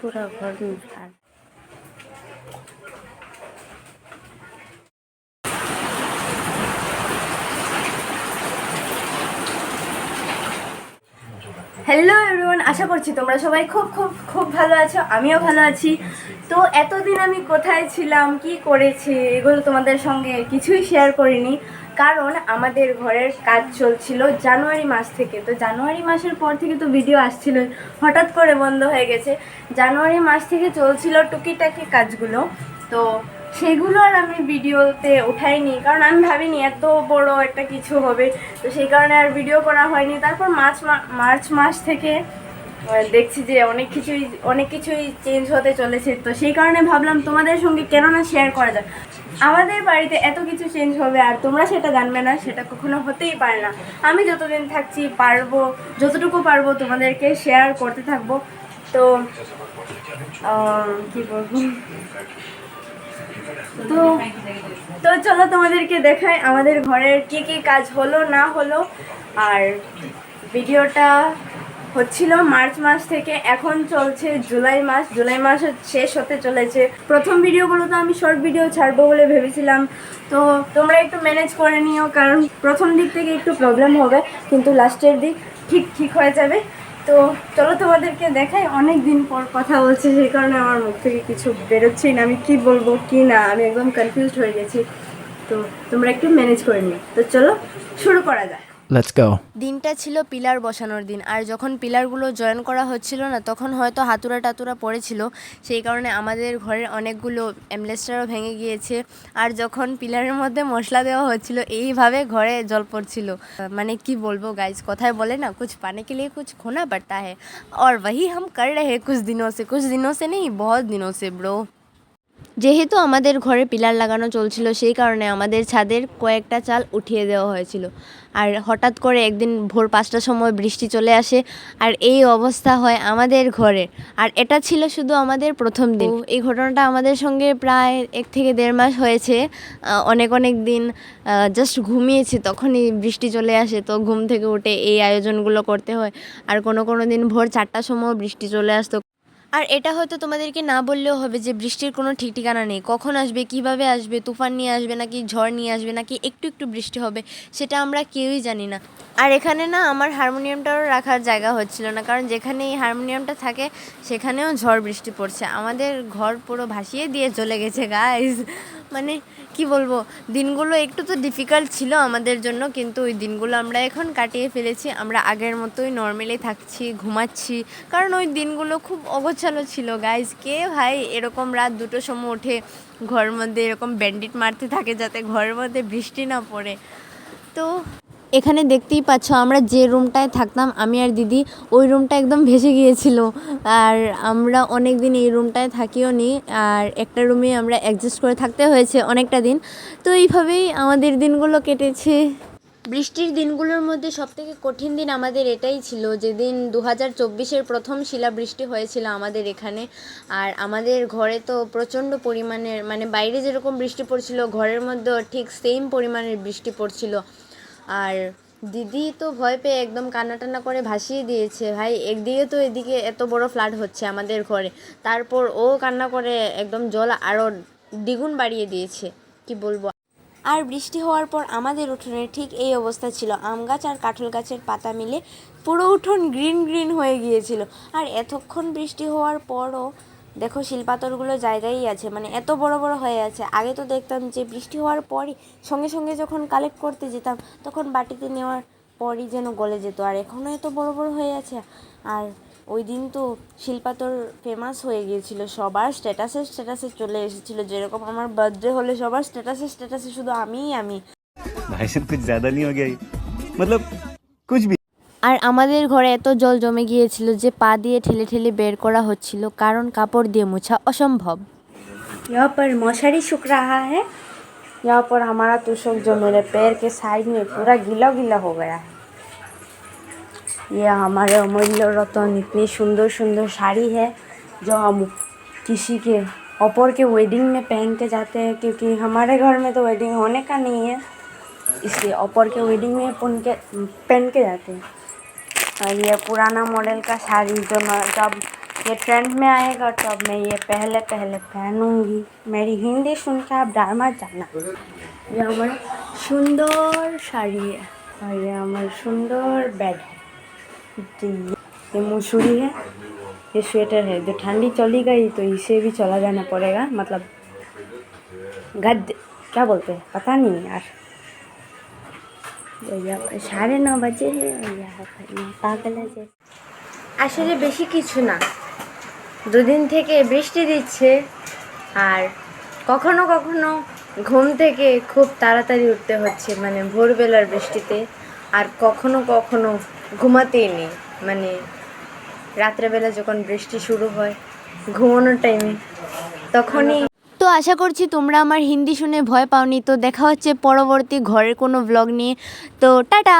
পুরো ঘর ঝাড় হ্যালো এভরিওয়ান আশা করছি তোমরা সবাই খুব খুব খুব ভালো আছো, আমিও ভালো আছি। তো এতদিন আমি কোথায় ছিলাম, কি করেছি, এগুলো তোমাদের সঙ্গে কিছুই শেয়ার করিনি। কারণ আমাদের ঘরের কাজ চলছিল জানুয়ারি মাস থেকে। তো জানুয়ারি মাসের পর থেকে তো ভিডিও আসছিল হঠাৎ করে বন্ধ হয়ে গেছে। জানুয়ারি মাস থেকে চলছিল টুকিটাকি কাজগুলো। তো সেগুলো আর আমি ভিডিওতে উঠাইনি, কারণ আমি ভাবিনি এত বড় একটা কিছু হবে। তো সেই কারণে আর ভিডিও করা হয়নি। তারপর মার্চ মার্চ মাস থেকে দেখছি যে অনেক কিছুই অনেক কিছুই চেঞ্জ হতে চলেছে। তো সেই কারণে ভাবলাম তোমাদের সঙ্গে কেন না শেয়ার করা যায় আমাদের বাড়িতে এত কিছু চেঞ্জ হবে আর তোমরা সেটা জানবে না, সেটা কখনো হতেই পারে না। আমি যতদিন থাকছি পারব, যতটুকু পারব তোমাদেরকে শেয়ার করতে থাকব। তো কি বলব? তো তো চলো তোমাদেরকে দেখাই আমাদের ঘরের কি কি কাজ হলো, না হলো। আর ভিডিওটা হচ্ছিল মার্চ মাস থেকে, এখন চলছে জুলাই মাস। জুলাই মাস শেষ হতে চলেছে। প্রথম ভিডিওগুলো তো আমি শর্ট ভিডিও ছাড়বো বলে ভেবেছিলাম। তো তোমরা একটু ম্যানেজ করে নিও, কারণ প্রথম দিক থেকে একটু প্রবলেম হবে, কিন্তু লাস্টের দিক ঠিক ঠিক হয়ে যাবে। তো চলো তোমাদেরকে দেখাই অনেক দিন পর কথা বলছি, সেই কারণে আমার মুখ থেকে কিছু বেরোচ্ছেই না। আমি কি বলব, কি না, আমি একদম কনফিউজড হয়ে গেছি। তো তোমরা একটু ম্যানেজ করে নিও। তো চলো, শুরু করা যাক। Let's go. দিনটা ছিল পিলার বসানোর দিন আর যখন পিলারগুলো জয়েন করা হচ্ছিল না তখন হয়তো হাতুড়া টাতুরা পড়েছিল সেই কারণে আমাদের ঘরের অনেকগুলো অ্যামলেস্টারও ভেঙে গিয়েছে আর যখন পিলারের মধ্যে মশলা দেওয়া হচ্ছিল এইভাবে ঘরে জল পড়ছিল মানে কি বলবো গাইজ কথায় বলে না कुछ पाने के लिए कुछ खोना पड़ता है और वही हम कर रहे हैं कुछ दिनों से कुछ दिनों से नहीं बहुत दिनों से ब्रो যেহেতু আমাদের ঘরে পিলার লাগানো চলছিল সেই কারণে আমাদের ছাদের কয়েকটা চাল উঠিয়ে দেওয়া হয়েছিল। আর হঠাৎ করে একদিন ভোর পাঁচটার সময় বৃষ্টি চলে আসে আর এই অবস্থা হয় আমাদের ঘরে। আর এটা ছিল শুধু আমাদের প্রথম দিন। এই ঘটনাটা আমাদের সঙ্গে প্রায় এক থেকে দেড় মাস হয়েছে। অনেক অনেক দিন জাস্ট ঘুমিয়েছি তখনই বৃষ্টি চলে আসে। তো ঘুম থেকে উঠে এই আয়োজনগুলো করতে হয়। আর কোনো কোনো দিন ভোর চারটার সময় বৃষ্টি চলে আসতো। আর এটা হয়তো তোমাদেরকে না বললেও হবে যে বৃষ্টির কোনো ঠিক ঠিকানা নেই। কখন আসবে, কীভাবে আসবে, তুফান নিয়ে আসবে নাকি ঝড় নিয়ে আসবে নাকি একটু একটু বৃষ্টি হবে, সেটা আমরা কেউই জানি না। আর এখানে না আমার হারমোনিয়ামটাও রাখার জায়গা হচ্ছিল না, কারণ যেখানে এই হারমোনিয়ামটা থাকে, সেখানেও ঝড় বৃষ্টি পড়ছে। আমাদের ঘর পুরো ভাসিয়ে দিয়ে চলে গেছে গাইজ মানে কি বলব, দিনগুলো একটু তো ডিফিকাল্ট ছিল আমাদের জন্য, কিন্তু ওই দিনগুলো আমরা এখন কাটিয়ে ফেলেছি। আমরা আগের মতোই নর্মালি থাকছি, ঘুমাচ্ছি, কারণ ওই দিনগুলো খুব অগোছালো ছিল গাইজ কে ভাই এরকম রাত দুটোর সময় উঠে ঘরের মধ্যে এরকম ব্যান্ডিট মারতে থাকে যাতে ঘরের মধ্যে বৃষ্টি না পড়ে? তো এখানে দেখতেই পাচ্ছ, আমরা যে রুমটায় থাকতাম, আমি আর দিদি, ওই রুমটা একদম ভেসে গিয়েছিল। আর আমরা অনেক দিন এই রুমটায় থাকিও নি, আর একটা রুমে আমরা অ্যাডজাস্ট করে থাকতে হয়েছে অনেকটা দিন। তো এইভাবেই আমাদের দিনগুলো কেটেছে। বৃষ্টির দিনগুলোর মধ্যে সবথেকে কঠিন দিন আমাদের এটাই ছিল, যেদিন দু হাজার চব্বিশের প্রথম শিলাবৃষ্টি হয়েছিল আমাদের এখানে। আর আমাদের ঘরে তো প্রচণ্ড পরিমাণের মানে বাইরে যেরকম বৃষ্টি পড়ছিল, ঘরের মধ্যেও ঠিক সেম পরিমাণের বৃষ্টি পড়ছিল। আর দিদি তো ভয় পেয়ে একদম কান্না টান্না করে ভাসিয়ে দিয়েছে, ভাই একদিকে তো এদিকে এত বড় ফ্লাড হচ্ছে আমাদের ঘরে। তারপর ও কান্না করে একদম জল আরও দ্বিগুণ বাড়িয়ে দিয়েছে, কি বলব? আর বৃষ্টি হওয়ার পর আমাদের উঠোনে ঠিক এই অবস্থা ছিল। আম গাছ আর কাঁঠাল গাছের পাতা মিলে পুরো উঠোন গ্রিন গ্রিন হয়ে গিয়েছিল। আর এতক্ষণ বৃষ্টি হওয়ার পরও দেখো শিলপাথরগুলো জায়গায়ই আছে মানে এত বড় বড় হয়ে আছে। আগে তো দেখতাম যে বৃষ্টি হওয়ার পরই সঙ্গে সঙ্গে যখন কালেক্ট করতে যেতাম, তখন বাটিতে নেওয়ার পরই যেন গলে যেত। আর এখনও এত বড় বড় হয়ে আছে। আর ওই দিন তো শিলপাথর ফেমাস হয়ে গিয়েছিল সবার স্ট্যাটাসে স্ট্যাটাসে চলে এসেছিলো যেরকম আমার বার্থডে হলে সবার স্ট্যাটাসে স্ট্যাটাসে শুধু আমিই আমি भाई साहब कुछ ज्यादा नहीं हो गया ये? मतलब कुछ भी আর আমাদের ঘরে এত জল জমে গিয়েছিল যে পা দিয়ে ঠেলে ঠেলে বের করা হচ্ছিল কারণ কাপড় দিয়ে মোছা অসম্ভব यहाँ पर मौसरी सूख रहा है यहाँ पर हमारा तोशक जो मेरे पैर के साइड में पूरा गीला गीला हो गया है ये हमारे अमूल्य रतन इतनी सुंदर सुंदर साड़ी है जो हम किसी के ऊपर के वेडिंग में पहन के जाते हैं क्योंकि हमारे घर में तो वेडिंग होने का नहीं है इसलिए ऊपर के वेडिंग में पहन के पहन के जाते हैं और ये पुराना मॉडल का साड़ी जो न जब ये ट्रेंड में आएगा तो अब मैं ये पहले पहले पहनूंगी मेरी हिंदी सुन के आप डर मत जाना ये हमारा सुंदर साड़ी है और ये हमारा सुंदर बेड है जी ये मसूरी है ये स्वेटर है जो ठंडी चली गई तो इसे भी चला जाना पड़ेगा मतलब गद क्या बोलते हैं पता नहीं यार तो यहाँ पर साढ़े नौ बजे हैं और यहाँ पर मैं पागल है जैसे আসলে বেশি কিছু না দুদিন থেকে বৃষ্টি দিচ্ছে আর কখনো কখনো ঘুম থেকে খুব তাড়াতাড়ি উঠতে হচ্ছে মানে ভোরবেলার বৃষ্টিতে আর কখনো কখনো ঘুমাতেই নেই। মানে রাত্রেবেলা যখন বৃষ্টি শুরু হয়, ঘুমানোর টাইমে তখনই তো আশা করছি তোমরা আমার হিন্দি শুনে ভয় পাওনি। তো দেখা হচ্ছে পরবর্তী ঘরের কোনো ব্লগ নিয়ে। তো টাটা!